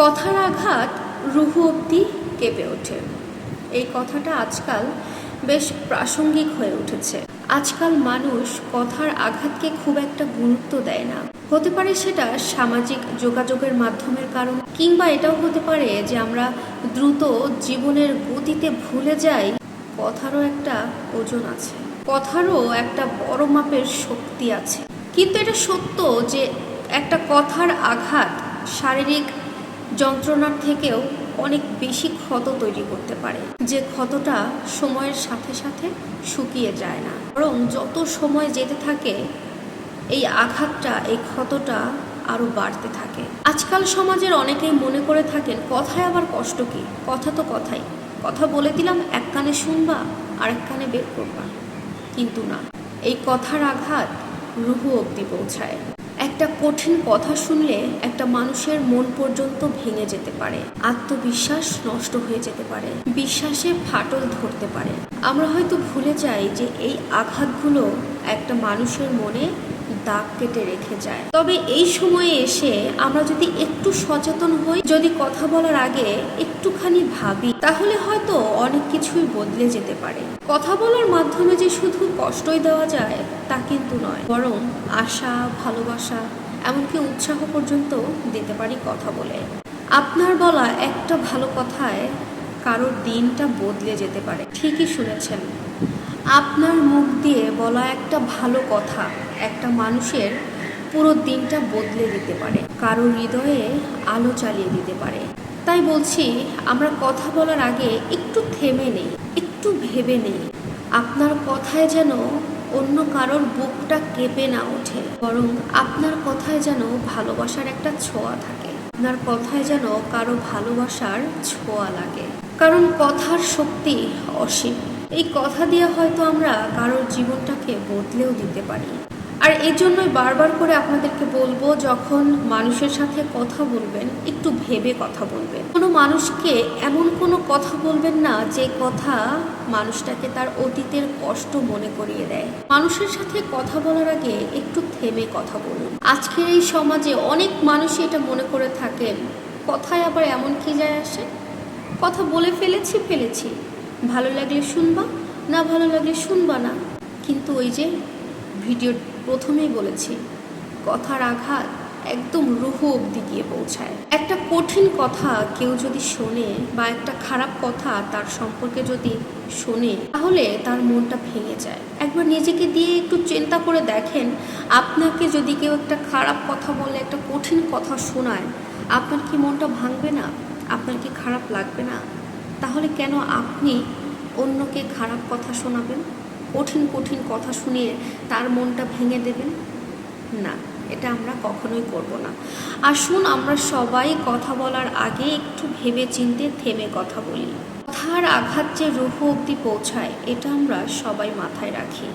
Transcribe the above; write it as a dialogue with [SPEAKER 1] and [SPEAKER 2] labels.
[SPEAKER 1] কথার আঘাত রুহু অবধি কেঁপে ওঠে। এই কথাটা আজকাল বেশ প্রাসঙ্গিক হয়ে উঠেছে। আজকাল মানুষ কথার আঘাতকে খুব একটা গুরুত্ব দেয় না। হতে পারে সেটা সামাজিক যোগাযোগের মাধ্যমের কারণ, কিংবা এটাও হতে পারে যে আমরা দ্রুত জীবনের গতিতে ভুলে যাই, কথারও একটা ওজন আছে। কথারও একটা বড় মাপের শক্তি আছে। কিন্তু এটা সত্য যে একটা কথার আঘাত শারীরিক যন্ত্রণার থেকেও অনেক বেশি ক্ষত তৈরি করতে পারে। যে ক্ষতটা সময়ের সাথে সাথে শুকিয়ে যায় না। বরং যত সময় যেতে থাকে, এই আঘাতটা, এই ক্ষতটা আরও বাড়তে থাকে। আজকাল সমাজের অনেকেই মনে করে থাকেন, কথায় আবার কষ্ট কি? কথা তো কথাই। কথা বলে দিলাম এক কানে শুনবা আর এক কানে বের করবা। কিন্তু না, এই কথার আঘাত রুহু অব্দি পৌঁছায়। একটা কঠিন কথা শুনলে একটা মানুষের মন পর্যন্ত ভেঙে যেতে পারে। আত্মবিশ্বাস নষ্ট হয়ে যেতে পারে। বিশ্বাসে ফাটল ধরতে পারে। আমরা হয়তো ভুলে যাই যে এই আঘাতগুলো একটা মানুষের মনে দাগ কেটে রেখে যায়। তবে এই সময়ে এসে আমরা যদি একটু সচেতন হই, যদি কথা বলার আগে একটুখানি ভাবি, তাহলে হয়তো অনেক কিছুই বদলে যেতে পারে। কথা বলার মাধ্যমে যে শুধু কষ্টই দেওয়া যায়, তা কিন্তু নয়। বরং আশা, ভালোবাসা, এমনকি উৎসাহ পর্যন্ত দিতে পারি কথা বলে। আপনার বলা একটা ভালো কথায় কারোর দিনটা বদলে যেতে পারে। ঠিকই শুনেছেন। আপনার মুখ দিয়ে বলা একটা ভালো কথা, একটা মানুষের পুরো দিনটা বদলে দিতে পারে। কারোর হৃদয়ে আলো চালিয়ে দিতে পারে। তাই বলছি, আমরা কথা বলার আগে একটু থেমে নেই, একটু ভেবে নেই। আপনার কথায় যেন অন্য কারোর বুকটা কেঁপে না ওঠে, বরং আপনার কথায় যেন ভালোবাসার একটা ছোঁয়া থাকে। আপনার কথায় যেন কারও ভালোবাসার ছোঁয়া লাগে। কারণ কথার শক্তি অসীম। এই কথা দিয়ে হয়তো আমরা কারোর জীবনটাকে বদলেও দিতে পারি। আর এই জন্যই বারবার করে আপনাদেরকে বলব, যখন মানুষের সাথে কথা বলবেন, একটু ভেবে কথা বলবেন। কোনো মানুষকে এমন কোনো কথা বলবেন না, যে কথা মানুষটাকে তার অতীতের কষ্ট মনে করিয়ে দেয়। মানুষের সাথে কথা বলার আগে একটু থেমে কথা বলুন। আজকের এই সমাজে অনেক মানুষই এটা মনে করে থাকেন, কথায় আবার এমন কি যায় আসে? কথা বলে ফেলেছি ফেলেছি। ভালো লাগলে শুনবা, না ভালো লাগলে শুনবা না। কিন্তু ওই যে ভিডিওর প্রথমেই বলেছি, কথার আঘাত একদম রুহ অবধি গিয়ে পৌঁছায়। একটা কঠিন কথা কেউ যদি শোনে বা একটা খারাপ কথা তার সম্পর্কে যদি শোনে, তাহলে তার মনটা ভেঙে যায়। একবার নিজেকে দিয়ে একটু চিন্তা করে দেখেন, আপনাকে যদি কেউ একটা খারাপ কথা বলে, একটা কঠিন কথা শোনায়, আপনার কি মনটা ভাঙবে না? আপনার কি খারাপ লাগবে না? তাহলে কেন আপনি অন্যকে খারাপ কথা শোনাবেন? কঠিন কঠিন কথা শুনিয়ে তার মনটা ভেঙে দেবেন? না, এটা আমরা কখনোই করব না। আসুন আমরা সবাই কথা বলার আগে একটু ভেবে চিনতে থেমে কথা বলি। কথার আঘাত যে রুহ অবধি পৌঁছায়, এটা আমরা সবাই মাথায় রাখি।